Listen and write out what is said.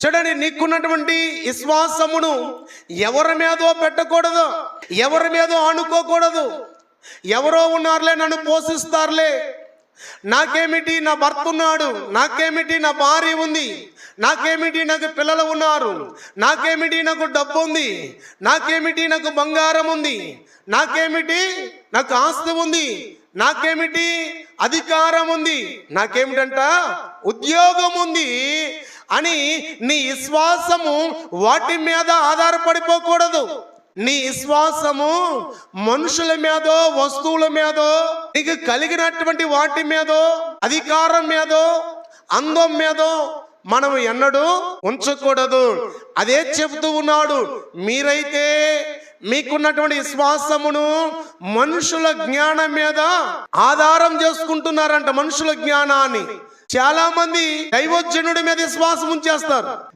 చూడండి నీకున్నటువంటి విశ్వాసమును ఎవరి మీదో పెట్టకూడదు ఎవరి మీదో అనుకోకూడదు ఎవరో ఉన్నారులే నన్ను పోషిస్తారులే. నాకేమిటి నా భర్త ఉన్నాడు నాకేమిటి నా భార్య ఉంది నాకేమిటి నాకు పిల్లలు ఉన్నారు నాకేమిటి నాకు డబ్బు ఉంది నాకేమిటి నాకు బంగారం ఉంది నాకేమిటి నాకు ఆస్తి ఉంది నాకేమిటి అధికారం ఉంది నాకేమిటంట ఉద్యోగం ఉంది. అని నీ విశ్వాసము వాటి మీద ఆధారపడిపోకూడదు. నీ విశ్వాసము మనుషుల మీదో వస్తువుల మీదో నీకు కలిగినటువంటి వాటి మీదో అధికారం మీదో అందం మీదో మనం ఎన్నడూ ఉంచకూడదు. అదే చెబుతూ ఉన్నాడు మీరైతే మీకున్నటువంటి విశ్వాసమును మనుషుల జ్ఞానం మీద ఆధారం చేసుకుంటున్నారంట మనుషుల జ్ఞానాన్ని. చాలా మంది దైవజనుడి మీద విశ్వాసం ఉంచేస్తారు.